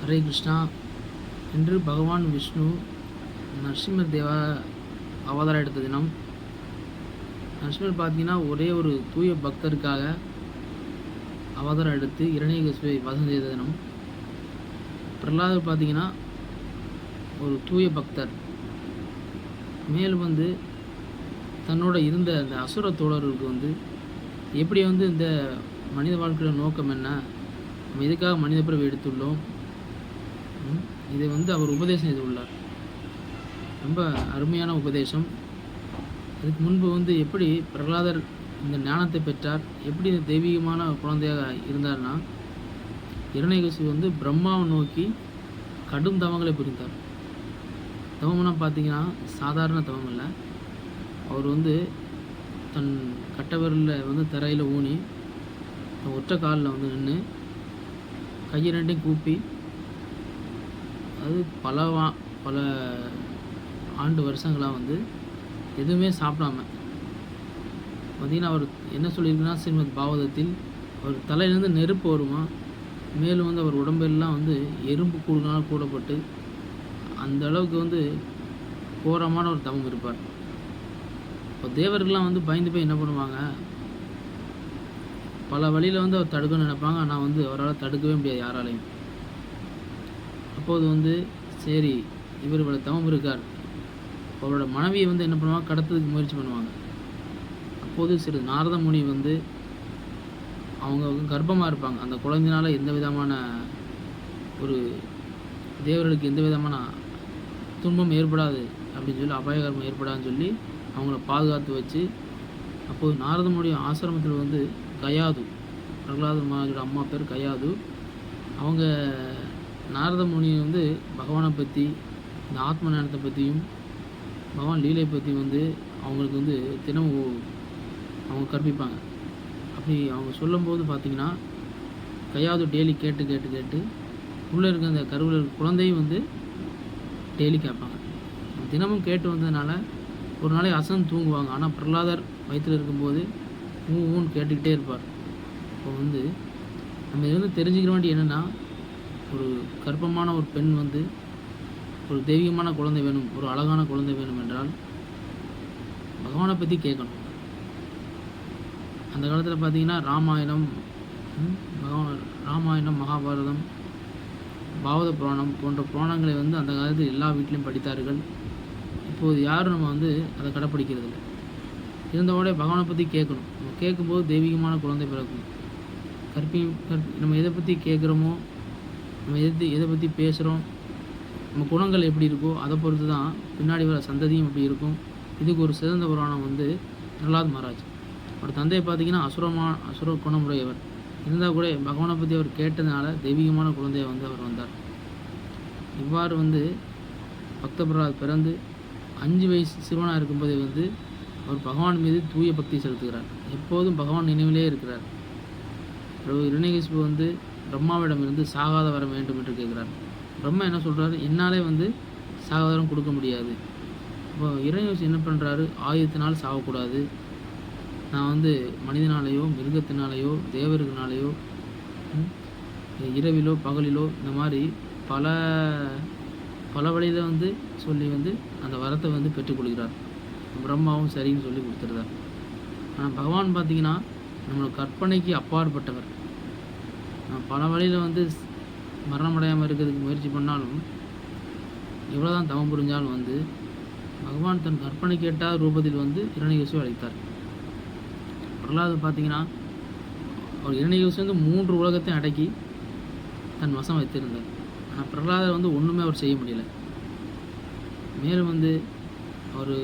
ஹரே கிருஷ்ணா. இன்று பகவான் விஷ்ணு நரசிம்மர் தேவா அவதாரம் எடுத்த தினம். நரசிம்மர் பார்த்தீங்கன்னா ஒரே ஒரு தூய பக்தருக்காக அவதாரம் எடுத்து இரணியகசுவை வதம் செய்த தினம். பிரகலாதர் பார்த்தீங்கன்னா ஒரு தூய பக்தர். மேலும் வந்து தன்னோட இருந்த அந்த அசுர தோழர்களுக்கு வந்து எப்படி வந்து இந்த மனித வாழ்க்கையோட நோக்கம் என்ன? நம்ம எதுக்காக மனித பிறவை எடுத்துள்ளோம்? இதை வந்து அவர் உபதேசம் செய்துள்ளார். ரொம்ப அருமையான உபதேசம். அதுக்கு முன்பு வந்து எப்படி பிரகலாதர் இந்த ஞானத்தை பெற்றார் எப்படி இந்த தெய்வீகமான குழந்தையாக இருந்தார்னா இரணைகசி வந்து பிரம்மாவை நோக்கி கடும் தவங்களை புரிந்தார். தவம்னா பார்த்தீங்கன்னா சாதாரண தவம் இல்லை. அவர் வந்து தன் கட்டவரில் வந்து தரையில் ஊனி தன் ஒற்றை காலில் வந்து நின்று கையை ரெண்டையும் கூப்பி அது பல வா பல ஆண்டு வருஷங்களாக வந்து எதுவுமே சாப்பிடாம பார்த்திங்கன்னா அவர் என்ன சொல்லியிருக்குன்னா ஸ்ரீமத் பாவதத்தில் அவர் தலையிலேருந்து நெருப்பு வருமா மேலும் வந்து அவர் உடம்பெல்லாம் வந்து எறும்பு கூடுனால் கூடப்பட்டு அந்த அளவுக்கு வந்து கோரமான ஒரு தவம் இருப்பார். இப்போ தேவர்கள்லாம் வந்து பயந்து போய் என்ன பண்ணுவாங்க பல வழியில் வந்து அவர் தடுக்கணும்னு நினைப்பாங்க. ஆனால் வந்து அவரால் தடுக்கவே முடியாது யாராலையும். அப்போது வந்து சரி இவர் இவ்வளோ தவம் இருக்கார். அவரோட மனைவியை வந்து என்ன பண்ணுவாங்க? கடத்துறதுக்கு முயற்சி பண்ணுவாங்க. அப்போது சிறு நாரத முனி வந்து அவங்க கர்ப்பமாக இருப்பாங்க. அந்த குழந்தைனால எந்த விதமான ஒரு தேவர்களுக்கு எந்த விதமான துன்பம் ஏற்படாது அப்படின்னு சொல்லி அபாயகரம் ஏற்படாதுன்னு சொல்லி அவங்கள பாதுகாத்து வச்சு அப்போது நாரதமுடைய ஆசிரமத்தில் வந்து கயாது. பிரகலாத மகாராஜோட அம்மா பேர் கயாது. அவங்க நாரத முனி வந்து பகவானை பற்றி இந்த ஆத்ம ஞானத்தை பற்றியும் பகவான் லீலை பற்றி வந்து அவங்களுக்கு வந்து தினமும் அவங்க கற்பிப்பாங்க. அப்படி அவங்க சொல்லும்போது பார்த்தீங்கன்னா கையாவது டெய்லி கேட்டு கேட்டு கேட்டு உள்ளே இருக்க அந்த கருவில் இருக்க குழந்தையும் வந்து டெய்லி கேட்பாங்க. தினமும் கேட்டு வந்ததுனால ஒரு நாளைக்கு அசன் தூங்குவாங்க. ஆனால் பிரகலாதர் வயிற்றில் இருக்கும்போது ஊன்னு கேட்டுக்கிட்டே இருப்பார். இப்போ வந்து நம்ம இதிலிருந்து தெரிஞ்சுக்கிற வேண்டிய என்னென்னா ஒரு கர்ப்பமான ஒரு பெண் வந்து ஒரு தெய்வீகமான குழந்தை வேணும் ஒரு அழகான குழந்தை வேணும் என்றால் பகவானை பற்றி கேட்கணும். அந்த காலத்தில் பார்த்தீங்கன்னா ராமாயணம் பகவான் ராமாயணம் மகாபாரதம் பாவத புராணம் போன்ற புராணங்களை வந்து அந்த காலத்தில் எல்லா வீட்லேயும் படித்தார்கள். இப்போது யாரும் நம்ம வந்து அதை கடைப்பிடிக்கிறது இல்லை. இருந்தவோட பகவானை பற்றி கேட்கணும். நம்ம கேட்கும்போது தெய்வீகமான குழந்தை பிறக்கும். கற்பி கற்பி நம்ம எதை பற்றி கேட்குறோமோ நம்ம எது எதை பற்றி பேசுகிறோம் நம்ம குணங்கள் எப்படி இருக்கோ அதை பொறுத்து தான் பின்னாடி வர சந்ததியும் எப்படி இருக்கும். இதுக்கு ஒரு சிறந்த புராணம் வந்து பிரகலாத் மகாராஜ். அவர் தந்தையை பார்த்தீங்கன்னா அசுரமா அசுர குணமுடையவர். இருந்தால் கூட பகவானை பற்றி அவர் கேட்டதுனால தெய்வீகமான குழந்தையை வந்து அவர் வந்தார். இவ்வாறு வந்து பக்த பிரகலாத் பிறந்து அஞ்சு வயசு சிறுவனாக இருக்கும்போதே வந்து அவர் பகவான் மீது தூய பக்தி செலுத்துகிறார். எப்போதும் பகவான் நினைவிலே இருக்கிறார். இரணிகேஸ்வரு வந்து பிரம்மாவிடமிருந்து சாகாத வர வேண்டும் என்று கேட்குறார். பிரம்மா என்ன சொல்கிறாரு என்னாலே வந்து சாகாதாரம் கொடுக்க முடியாது. இப்போ இரணிகேசு என்ன பண்ணுறாரு ஆயுதத்தினால் சாகக்கூடாது. நான் வந்து மனிதனாலேயோ மிருகத்தினாலேயோ தேவர்களாலேயோ இரவிலோ பகலிலோ இந்த மாதிரி பல பல வழியில் வந்து சொல்லி வந்து அந்த வரத்தை வந்து பெற்றுக்கொள்கிறார் பிரம்மாவும் சரின்னு சொல்லி கொடுத்துருந்தார் ஆனால் பகவான் பார்த்திங்கன்னா நம்மளோட கற்பனைக்கு அப்பாற்பட்டவர். நான் பல வழியில் வந்து மரணமடையாமல் இருக்கிறதுக்கு முயற்சி பண்ணாலும் எவ்வளோ தான் தவம் புரிஞ்சாலும் வந்து பகவான் தன் கற்பனை கேட்டால் ரூபத்தில் வந்து இரணிகேசுவை அழைத்தார். வரலாறு பார்த்தீங்கன்னா அவர் இரணிகேசு வந்து மூன்று உலகத்தையும் அடக்கி தன் வசம் வைத்திருந்தார். ஆனால் பிரகலாதர் வந்து ஒன்றுமே அவர் செய்ய முடியல. மேலும் வந்து அவர்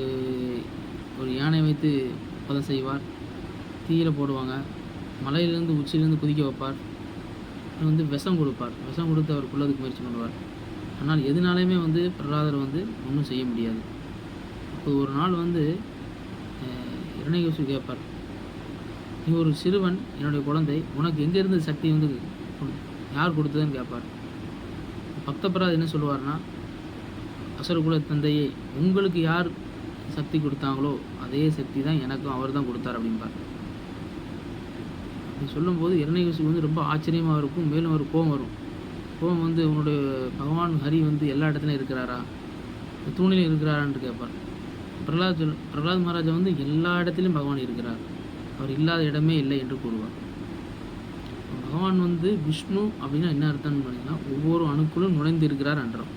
ஒரு யானை வைத்து பதம் செய்வார் தீயில போடுவாங்க மலையிலேருந்து உச்சியிலேருந்து குதிக்க வைப்பார். வந்து விஷம் கொடுப்பார். விஷம் கொடுத்து அவர் கொள்ளதுக்கு முயற்சி பண்ணுவார். ஆனால் எதுனாலையுமே வந்து பிரகலாதர் வந்து ஒன்றும் செய்ய முடியாது. அப்போ ஒரு நாள் வந்து இரணைகோசு கேட்பார் நீ ஒரு சிறுவன் என்னுடைய குழந்தை உனக்கு எங்கேருந்து சக்தி வந்து கொடு- யார் கொடுத்ததுன்னு கேட்பார். பக்தபிராத் என்ன சொல்லுவார்னா அசுரகுல தந்தையே உங்களுக்கு யார் சக்தி கொடுத்தாங்களோ அதே சக்தி தான் எனக்கும் அவர் தான் கொடுத்தார் அப்படிம்பார். அப்படி சொல்லும்போது இரணைகசி வந்து ரொம்ப ஆச்சரியமாக இருக்கும். மேலும் ஒரு கோபம் வரும். கோபம் வந்து உன்னுடைய பகவான் ஹரி வந்து எல்லா இடத்துலையும் இருக்கிறாரா? தூணிலும் இருக்கிறாரான்னு கேட்பார். பிரகலாத் சொல் பிரகலாத் மகாராஜா வந்து எல்லா இடத்துலையும் பகவான் இருக்கிறார். அவர் இல்லாத இடமே இல்லை என்று கூறுவார். பகவான் வந்து விஷ்ணு அப்படின்னா என்ன அர்த்தம்னு பார்த்தீங்கன்னா ஒவ்வொரு அணுக்குள்ளும் நுழைந்து இருக்கிறார் என்றோம்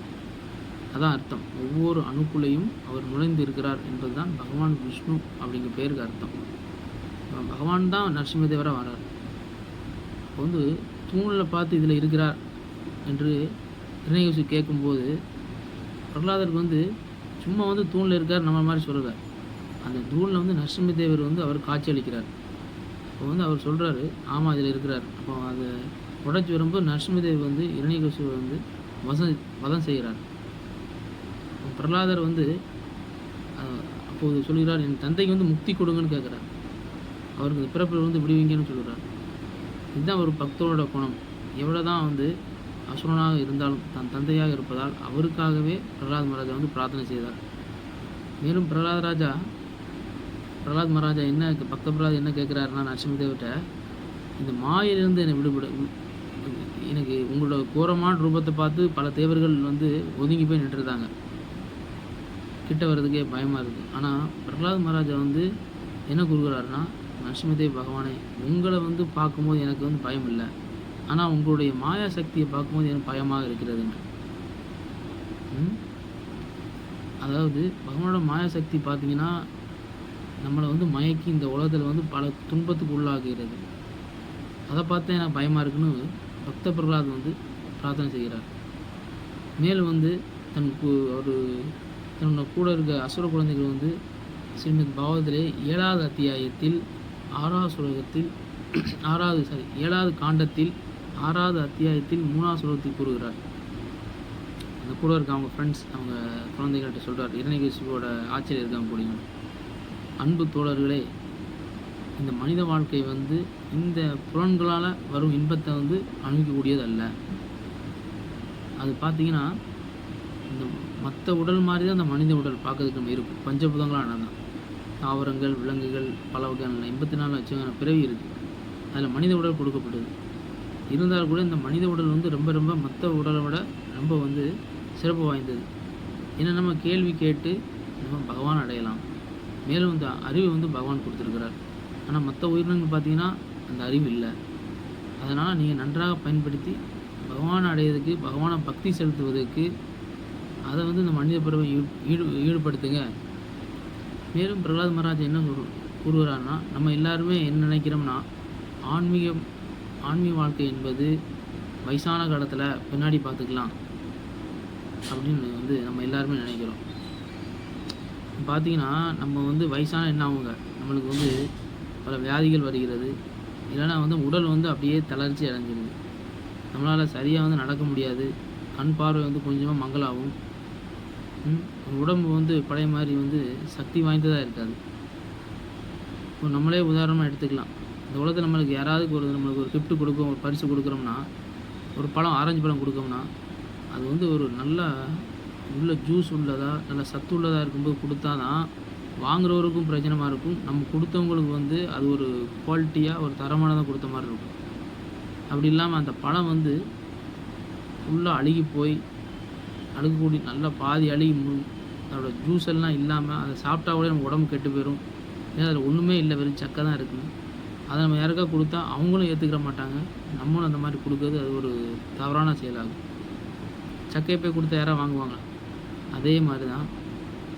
அதான் அர்த்தம். ஒவ்வொரு அணுக்குள்ளையும் அவர் நுழைந்து இருக்கிறார் என்பதுதான் பகவான் விஷ்ணு அப்படிங்கிற பேருக்கு அர்த்தம். பகவான் தான் நரசிம்மதேவராக வரார் இப்போ வந்து தூணில் பார்த்து இதில் இருக்கிறார் என்று திருநேகசி கேட்கும்போது பிரகலாதருக்கு வந்து சும்மா வந்து தூணில் இருக்கார் நம்ம மாதிரி சொல்கிறார் அந்த தூணில் வந்து நரசிம்மதேவர் வந்து அவர் காட்சி அளிக்கிறார். இப்போ வந்து அவர் சொல்கிறாரு ஆமாம் இதில் இருக்கிறார். அப்போ அதை உடச்சி வரும்போது நரசிம்மதேவி வந்து இரணிகசுவை வந்து வசம் வதம் செய்கிறார். பிரகலாதர் வந்து அப்போது சொல்கிறார் என் தந்தைக்கு வந்து முக்தி கொடுங்கன்னு கேட்குறார். அவருக்கு இந்த பிறப்பில் வந்து விடுவீங்கன்னு சொல்கிறார். இதுதான் ஒரு பக்தரோட குணம். எவ்வளோ தான் வந்து அசுரனாக இருந்தாலும் தன் தந்தையாக இருப்பதால் அவருக்காகவே பிரகலாத் மகாராஜா வந்து பிரார்த்தனை செய்தார். மேலும் பிரகலாத் ராஜா பிரகலாத் மகாராஜா என்ன பக்த பிரகலாத் என்ன கேட்குறாருன்னா நரசிம்மதேவிட்ட இந்த மாயிலிருந்து என்னை விடுபட. எனக்கு உங்களோட கோரமான ரூபத்தை பார்த்து பல தேவர்கள் வந்து ஒதுங்கி போய் நின்றுருந்தாங்க கிட்ட வர்றதுக்கே பயமாக இருக்குது ஆனால் பிரகலாத் மகாராஜா வந்து என்ன கூறுகிறாருன்னா லட்சுமிதேவி பகவானே உங்களை வந்து பார்க்கும்போது எனக்கு வந்து பயம் இல்லை ஆனால் உங்களுடைய மாயா சக்தியை பார்க்கும்போது எனக்கு பயமாக இருக்கிறது என்று. அதாவது பகவானோட மாயா சக்தி பார்த்தீங்கன்னா நம்மளை வந்து மயக்கி இந்த உலகத்தில் வந்து பல துன்பத்துக்கு உள்ளாகிறது அதை பார்த்தா எனக்கு பயமாக இருக்குன்னு பக்த பிரகலாத் வந்து பிரார்த்தனை செய்கிறார். மேலும் வந்து தன் ஒரு தன்னோட கூட இருக்க அசுர குழந்தைகள் வந்து ஸ்ரீமத் பாவத்திலே ஏழாவது அத்தியாயத்தில் ஆறாவது சுலகத்தில் ஆறாவது சாரி ஏழாவது காண்டத்தில் ஆறாவது அத்தியாயத்தில் மூணாவது சுலகத்தில் கூறுகிறார். அந்த கூட இருக்க அவங்க ஃப்ரெண்ட்ஸ் அவங்க குழந்தைகள்கிட்ட சொல்கிறார் இரணிகேசுவோட ஆச்சரியம் இருக்காங்க கூடிய அன்பு தோழர்களே இந்த மனித வாழ்க்கை வந்து இந்த புலன்களால் வரும் இன்பத்தை வந்து அணுகக்கூடியது அல்ல அது பார்த்தீங்கன்னா இந்த மற்ற உடல் மாதிரி தான் அந்த மனித உடல் பார்க்கறதுக்கு நம்ம இருக்கும். பஞ்சபூதங்களாக தான் தாவரங்கள் விலங்குகள் பல வகையான எண்பத்தி நாலு லட்சம் பிறவி இருக்குது அதில் மனித உடல் கொடுக்கப்பட்டது இருந்தால் கூட இந்த மனித உடல் வந்து ரொம்ப ரொம்ப மற்ற உடலை விட ரொம்ப வந்து சிறப்பு வாய்ந்தது. ஏன்னா நம்ம கேள்வி கேட்டு நம்ம பகவான் அடையலாம். மேலும் இந்த அறிவை வந்து பகவான் கொடுத்துருக்கிறார். ஆனால் மற்ற உயிரினங்கள் பார்த்தீங்கன்னா அந்த அறிவு இல்லை. அதனால் நீங்கள் நன்றாக பயன்படுத்தி பகவான் அடையிறதுக்கு பகவானை பக்தி செலுத்துவதற்கு அதை வந்து இந்த மனித பிறவை ஈடு ஈடு ஈடுபடுத்துங்க. மேலும் பிரகலாத் மகாராஜ் என்ன சொல் கூறுகிறார்னா நம்ம எல்லாருமே என்ன நினைக்கிறோம்னா ஆன்மீகம் ஆன்மீக வாழ்க்கை என்பது வயசான காலத்தில் பின்னாடி பார்த்துக்கலாம் அப்படின்னு வந்து நம்ம எல்லாருமே நினைக்கிறோம். பார்த்தீங்கன்னா நம்ம வந்து வயசான என்ன ஆகுங்க? நம்மளுக்கு வந்து பல வியாதிகள் வருகிறது. இல்லைன்னா வந்து உடல் வந்து அப்படியே தளர்ச்சி அடைஞ்சிருது. நம்மளால் சரியாக வந்து நடக்க முடியாது. கண் பார்வை வந்து கொஞ்சமாக மங்களாகும் உடம்பு வந்து பழைய மாதிரி வந்து சக்தி வாய்ந்ததாக இருக்காது. இப்போ நம்மளே உதாரணமாக எடுத்துக்கலாம். இந்த உலகத்தில் நம்மளுக்கு யாராவது ஒரு நம்மளுக்கு ஒரு கிஃப்ட் கொடுக்கும் ஒரு பரிசு கொடுக்குறோம்னா ஒரு பழம் ஆரஞ்சு பழம் கொடுக்கோம்னா அது வந்து ஒரு நல்ல உள்ள ஜூஸ் உள்ளதா நல்ல சத்து உள்ளதாக இருக்கும்போது கொடுத்தா தான் வாங்குறவருக்கும் பிரச்சனமாக இருக்கும். நம்ம கொடுத்தவங்களுக்கு வந்து அது ஒரு குவாலிட்டியாக ஒரு தரமானதாக கொடுத்த மாதிரி இருக்கும். அப்படி இல்லாமல் அந்த பழம் வந்து ஃபுல்லாக அழுகி போய் அழுகக்கூடிய நல்லா பாதி அழுகி மு அதோட ஜூஸ் எல்லாம் இல்லாமல் அதை சாப்பிட்டா கூட நம்ம உடம்பு கெட்டு போயிடும் ஏன்னா அதில் ஒன்றுமே இல்லை வெறும் சக்கை தான் இருக்குது அதை நம்ம யாருக்கா கொடுத்தா அவங்களும் ஏற்றுக்கிற மாட்டாங்க. நம்மளும் அந்த மாதிரி கொடுக்கறது அது ஒரு தவறான செயலாகும். சக்கையை போய் கொடுத்தா யாராவது வாங்குவாங்க அதே மாதிரி தான்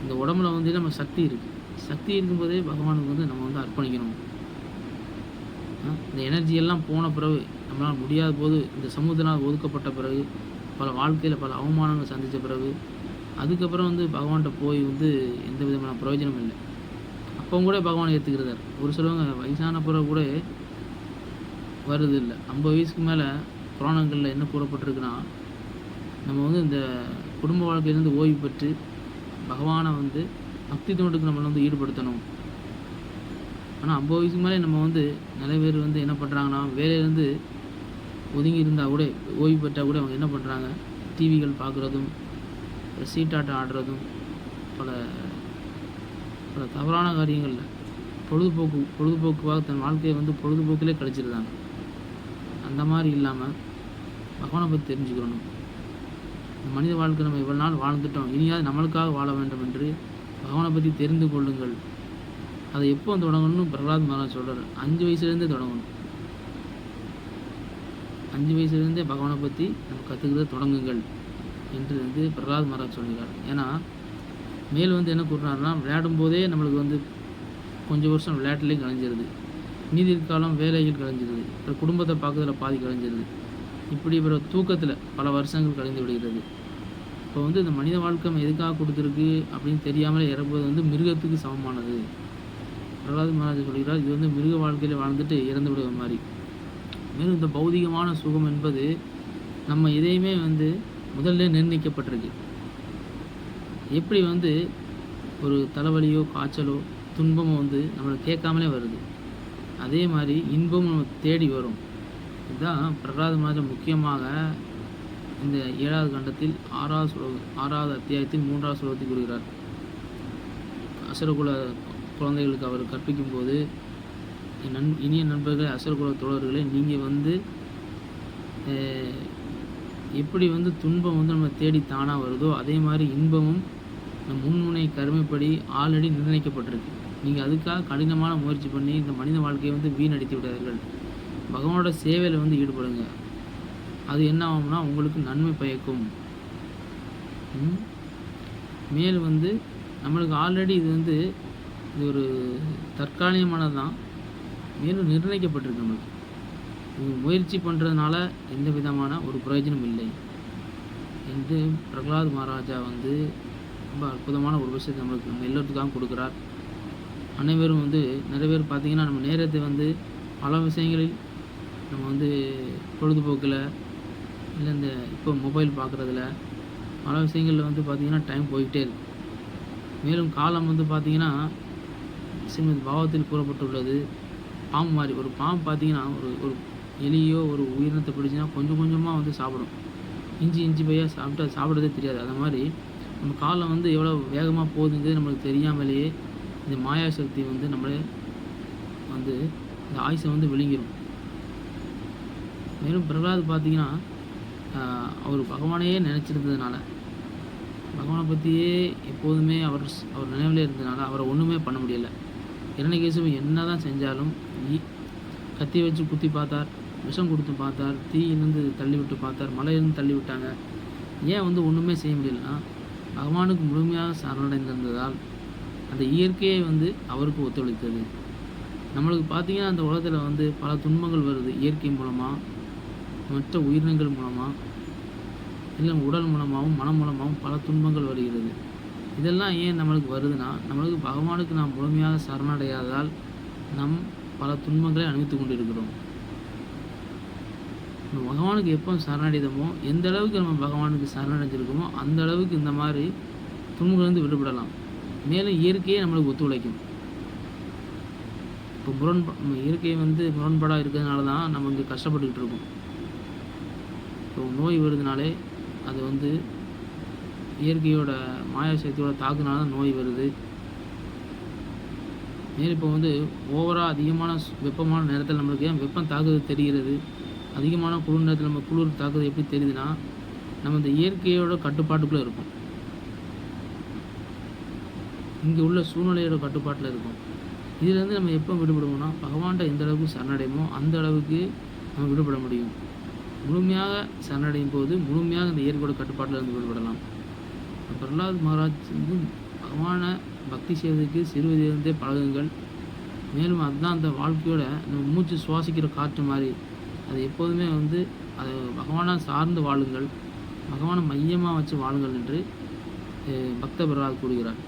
இந்த உடம்புல வந்து நம்ம சக்தி இருக்குது சக்தி இருக்கும்போதே பகவானுக்கு வந்து நம்ம வந்து அர்ப்பணிக்கணும். இந்த எனர்ஜி எல்லாம் போன பிறகு நம்மளால் முடியாத போது இந்த சமூகத்தினால் ஒதுக்கப்பட்ட பிறகு பல வாழ்க்கையில் பல அவமானங்கள் சந்தித்த பிறகு அதுக்கப்புறம் வந்து பகவான்கிட்ட போய் வந்து எந்த விதமான பிரயோஜனமும் இல்லை. அப்போ கூட பகவான் ஏற்றுக்கிறதார் ஒரு சிலவங்க வயசான பிறகு கூட வருது இல்லை. ஐம்பது வயசுக்கு மேலே புராணங்களில் என்ன கூறப்பட்டிருக்குன்னா நம்ம வந்து இந்த குடும்ப வாழ்க்கையிலேருந்து ஓய்வு பெற்று பகவானை வந்து பக்தி தொண்டுக்கு நம்மளை வந்து ஈடுபடுத்தணும். ஆனால் ஐம்பது வயசுக்கு மேலே நம்ம வந்து நிறைய பேர் வந்து என்ன பண்ணுறாங்கன்னா வேலையிலேருந்து ஒதுங்கி இருந்தால் கூட ஓய்வு பெற்றால் கூட அவங்க என்ன பண்ணுறாங்க டிவிகள் பார்க்குறதும் சீட்டாட்டம் ஆடுறதும் பல பல தவறான காரியங்களில் பொழுதுபோக்கு பொழுதுபோக்குவாக தன் வாழ்க்கையை வந்து பொழுதுபோக்கிலே கழிச்சிருந்தாங்க அந்த மாதிரி இல்லாமல் பகவானை பற்றி தெரிஞ்சுக்கிறணும் மனித வாழ்க்கை நம்ம இவ்வளோ நாள் வாழ்ந்துட்டோம். இனியாவது நம்மளுக்காக வாழ வேண்டும் என்று பகவானை பற்றி தெரிந்து கொள்ளுங்கள். அதை எப்போ தொடங்கணும்னு பிரகலாத் மகாராஜ் சொல்கிறார் அஞ்சு வயசுலேருந்தே தொடங்கணும். அஞ்சு வயசுலேருந்தே பகவானை பற்றி நம்ம கற்றுக்கிறத தொடங்குங்கள் என்று வந்து பிரகலாத் மகாராஜ் சொல்கிறார். ஏன்னா மேல் வந்து என்ன கூறினார்னா விளையாடும் போதே நம்மளுக்கு வந்து கொஞ்சம் வருஷம் விளையாட்டுலேயும் கலைஞ்சிருது. மீதி காலம் வேலையில் கலைஞ்சிருது. அப்புறம் குடும்பத்தை பார்க்கறதுல பாதி கலைஞ்சிருது. இப்படி அப்புறம் தூக்கத்தில் பல வருஷங்கள் கலைந்து விடுகிறது. இப்போ வந்து இந்த மனித வாழ்க்கை எதுக்காக கொடுத்துருக்கு அப்படின்னு தெரியாமலே இறப்பது வந்து மிருகத்துக்கு சமமானது. பிரகலாத் மகாராஜ் சொல்கிறார் இது வந்து மிருக வாழ்க்கையில் வாழ்ந்துட்டு இறந்து விடுவது மாதிரி. மேலும் இந்த பௌதிகமான சுகம் என்பது நம்ம இதையுமே வந்து முதல்ல நிர்ணயிக்கப்பட்டிருக்கு. எப்படி வந்து ஒரு தலைவலியோ காய்ச்சலோ துன்பமோ வந்து நம்மளை கேட்காமலே வருது. அதே மாதிரி இன்பமும் நம்ம தேடி வரும். இதுதான் பிரகலாத மகாராஜ் முக்கியமாக இந்த ஏழாவது கண்டத்தில் ஆறாவது ஸ்லோகம் ஆறாவது அத்தியாயத்தில் மூன்றாவது ஸ்லோகத்தை கூறுகிறார். அசுரகுல குழந்தைகளுக்கு அவர் கற்பிக்கும் போது என் நண் இனிய நண்பர்களே அசுரகுல தோழர்களே நீங்கள் வந்து எப்படி வந்து துன்பம் வந்து நம்ம தேடி தானாக வருதோ அதே மாதிரி இன்பமும் நம் முன்முனை கருமைப்படி ஆல்ரெடி நிர்ணயிக்கப்பட்டிருக்கு. நீங்கள் அதுக்காக கடினமான முயற்சி பண்ணி இந்த மனித வாழ்க்கையை வந்து வீணடித்து விடாதீர்கள். பகவானோட சேவையில் வந்து ஈடுபடுங்க. அது என்ன ஆகும்னா உங்களுக்கு நன்மை பயக்கும். மேல் வந்து நம்மளுக்கு ஆல்ரெடி இது வந்து இது ஒரு தற்காலிகமானது தான் மேலும் நிர்ணயிக்கப்பட்டிருக்கு நம்மளுக்கு முயற்சி பண்ணுறதுனால எந்த விதமான ஒரு பிரயோஜனம் இல்லை. என்று பிரகலாத் மகாராஜா வந்து ரொம்ப அற்புதமான ஒரு விஷயத்தை நம்மளுக்கு நம்ம எல்லோருக்காகவும் கொடுக்குறார். அனைவரும் வந்து நிறைய பேர் பார்த்தீங்கன்னா நம்ம நேரத்தை வந்து பல விஷயங்களில் நம்ம வந்து பொழுதுபோக்கில் இல்லை இந்த இப்போ மொபைல் பார்க்குறதுல பல விஷயங்களில் வந்து பார்த்திங்கன்னா டைம் போய்கிட்டே இருக்கு. மேலும் காலம் வந்து பார்த்திங்கன்னா ஸ்ரீமத் பாவத்தில் கூறப்பட்டுள்ளது. பாம்பு மாதிரி. ஒரு பாம்பு பார்த்தீங்கன்னா ஒரு ஒரு எலியோ ஒரு உயிரினத்தை பிடிச்சின்னா கொஞ்சம் கொஞ்சமாக வந்து சாப்பிடும். இஞ்சி இஞ்சி பையாக சாப்பிட்டா சாப்பிட்றதே தெரியாது. அது மாதிரி நம்ம காலம் வந்து எவ்வளோ வேகமாக போகுதுங்கிறது நம்மளுக்கு தெரியாமலேயே இந்த மாயா சக்தி வந்து நம்மளே வந்து இந்த ஆயுசை வந்து விழுங்கிடும் மேலும் பிரகலாத் பார்த்தீங்கன்னா அவர் பகவானையே நினச்சிருந்ததுனால பகவானை பற்றியே எப்போதுமே அவர் அவர் நினைவிலே இருந்ததுனால அவரை ஒன்றுமே பண்ண முடியலை. இரணிகேசவன் என்ன தான் செஞ்சாலும் கத்தி வச்சு குத்தி பார்த்தார் விஷம் கொடுத்து பார்த்தார் தீயிலிருந்து தள்ளிவிட்டு பார்த்தார் மலையிலிருந்து தள்ளி விட்டாங்க ஏன் வந்து ஒன்றுமே செய்ய முடியலன்னா பகவானுக்கு முழுமையாக சரணடைந்திருந்ததால் அந்த இயற்கையை வந்து அவருக்கு ஒத்துழைத்தது. நம்மளுக்கு பார்த்திங்கன்னா அந்த உலகத்தில் வந்து பல துன்பங்கள் வருது இயற்கை மூலமாக மற்ற உயிரினங்கள் மூலமாக இல்லை உடல் மூலமாகவும் மனம் மூலமாகவும் பல துன்பங்கள் வருகிறது. இதெல்லாம் ஏன் நம்மளுக்கு வருதுன்னா நம்மளுக்கு பகவானுக்கு நாம் முழுமையாக சரணடையாததால் நம் பல துன்பங்களை அனுபவித்துக் கொண்டிருக்கிறோம். நம்ம பகவானுக்கு எப்போ சரணடைதமோ எந்த அளவுக்கு நம்ம பகவானுக்கு சரணடைஞ்சிருக்கோமோ அந்த அளவுக்கு இந்த மாதிரி துன்பங்கள்லேருந்து விடுபடலாம். மேலும் இயற்கையே நம்மளுக்கு ஒத்துழைக்கும். இப்போ முரண்பா நம்ம இயற்கை வந்து முரண்பாடாக இருக்கிறதுனால தான் நம்ம இங்கே கஷ்டப்பட்டுக்கிட்டு இருக்கோம். இப்போ நோய் வருதுனாலே அது வந்து இயற்கையோட மாயா சக்தியோட தாக்குனால தான் நோய் வருது. மேலும் இப்போ வந்து ஓவராக அதிகமான வெப்பமான நேரத்தில் நம்மளுக்கு ஏன் வெப்பம் தாக்குது தெரிகிறது? அதிகமான குளிர் நேரத்தில் நம்ம குளிர் தாக்குது எப்படி தெரியுதுன்னா நம்ம இந்த இயற்கையோட கட்டுப்பாட்டுக்குள்ளே இருக்கும். இங்கே உள்ள சூழ்நிலையோட கட்டுப்பாட்டில் இருக்கும். இதுலேருந்து நம்ம எப்போ விடுபடுவோம்னா பகவான்கிட்ட எந்த அளவுக்கு சரணடையுமோ அந்த அளவுக்கு நம்ம விடுபட முடியும். முழுமையாக சரணடையும் போது முழுமையாக இந்த இயற்கையோட கட்டுப்பாட்டில் இருந்து விடுபடலாம். பிரகலாத் மகாராஜ் வந்து பகவானை பக்தி செய்வதற்கு சிறுவதிலிருந்தே பழகுங்கள். மேலும் அதுதான் அந்த வாழ்க்கையோட நம்ம மூச்சு சுவாசிக்கிற காற்று மாதிரி. அது எப்போதுமே வந்து அது பகவானை சார்ந்து வாழுங்கள். பகவானை மையமாக வச்சு வாழுங்கள் என்று பக்த பிரகலாத் கூறுகிறார்.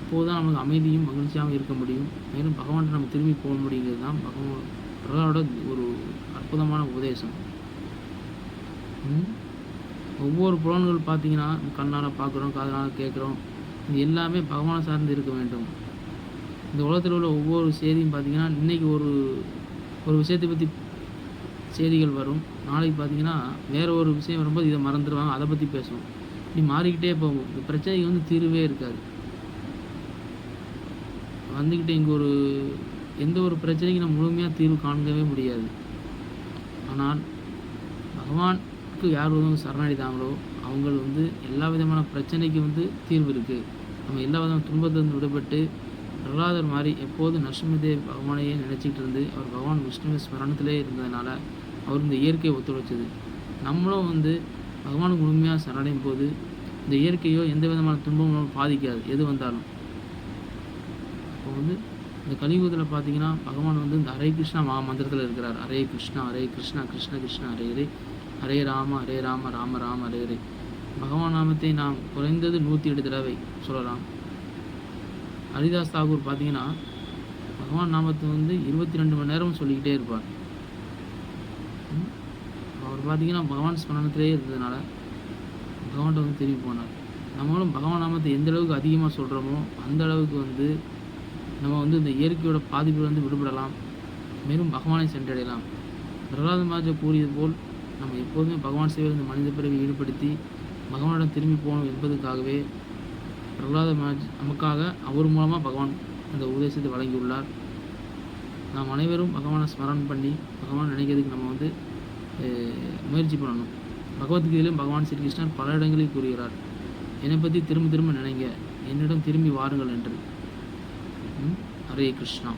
அப்போதுதான் நமக்கு அமைதியும் மகிழ்ச்சியாகவும் இருக்க முடியும். மேலும் பகவான்கிட்ட நம்ம திரும்பி போக முடியுங்கிறது தான் பகவான் பிரகலாதோட ஒரு அற்புதமான உபதேசம். ஒவ்வொரு புலன்கள் பார்த்தீங்கன்னா கண்ணால் பார்க்குறோம் காதனால் கேட்குறோம். இது எல்லாமே பகவானை சார்ந்து இருக்க வேண்டும். இந்த உலகத்தில் உள்ள ஒவ்வொரு செய்தியும் பார்த்தீங்கன்னா இன்றைக்கி ஒரு ஒரு விஷயத்தை பற்றி செய்திகள் வரும். நாளைக்கு பார்த்தீங்கன்னா வேற ஒரு விஷயம் வரும்போது இதை மறந்துடுவாங்க. அதை பற்றி பேசுவோம். இப்படி மாறிக்கிட்டே போகும். இந்த பிரச்சனைக்கு வந்து தீர்வே இருக்காது. வந்துக்கிட்டு இங்கே ஒரு எந்த ஒரு பிரச்சனைக்கு நம்ம முழுமையாக தீர்வு காண்கவே முடியாது. ஆனால் பகவான் பகவானுக்கு யார் வந்து சரணடைதாங்களோ அவங்கள் வந்து எல்லா விதமான பிரச்சனைக்கு வந்து தீர்வு இருக்குது நம்ம எல்லா விதமான துன்பத்திலிருந்து விடுபட்டு பிரகலாதர் மாதிரி எப்போதும் நரசிம்மதேவ் பகவானையே நினச்சிக்கிட்டு இருந்து அவர் பகவான் விஷ்ணுவை ஸ்மரணத்திலே இருந்ததுனால அவர் இந்த இயற்கையை ஒத்துழைச்சது. நம்மளும் வந்து பகவானுக்கு முழுமையாக சரணடையும் போது இந்த இயற்கையோ எந்த விதமான துன்பமும் பாதிக்காது எது வந்தாலும். அப்போ வந்து இந்த கலியுகத்தில் பார்த்தீங்கன்னா பகவான் வந்து இந்த ஹரே கிருஷ்ணா மகா மந்திரத்தில் இருக்கிறார். ஹரே கிருஷ்ணா ஹரே கிருஷ்ணா கிருஷ்ண கிருஷ்ணா ஹரே ஹரே. ஹரே ராம ஹரே ராம ராம ராம ஹரே ஹரே. பகவான் நாமத்தை நாம் குறைந்தது நூற்றி எட்டு தடவை சொல்லலாம். ஹரிதாஸ் தாகூர் பார்த்தீங்கன்னா பகவான் நாமத்தை வந்து இருபத்தி ரெண்டு மணி நேரம் சொல்லிக்கிட்டே இருப்பார். அவர் பார்த்தீங்கன்னா பகவான் ஸ்மரணத்திலே இருந்ததுனால பகவான்கிட்ட வந்து திரும்பி போனார். நம்மளும் பகவான் நாமத்தை எந்த அளவுக்கு அதிகமாக சொல்கிறோமோ அந்த அளவுக்கு வந்து நம்ம வந்து இந்த இயற்கையோட பாதிப்பிலிருந்து விடுபடலாம். மேலும் பகவானை சென்றடையலாம். பிரகலாத மாஜா கூறியது போல் நம்ம எப்போதுமே பகவான் சேவையில் இந்த மனித பிறவி ஈடுபடுத்தி பகவானிடம் திரும்பி போகணும் என்பதற்காகவே பிரகலாத மகாராஜ் நமக்காக அவர் மூலமாக பகவான் அந்த உபதேசத்தை வழங்கியுள்ளார். நாம் அனைவரும் பகவானை ஸ்மரணம் பண்ணி பகவான் நினைக்கிறதுக்கு நம்ம வந்து முயற்சி பண்ணணும். பகவத்கீதையிலும் பகவான் ஸ்ரீகிருஷ்ணன் பல இடங்களில் கூறுகிறார். என்னை பற்றி திரும்ப திரும்ப நினைங்க. என்னிடம் திரும்பி வாருங்கள் என்று. ஹரே கிருஷ்ணா.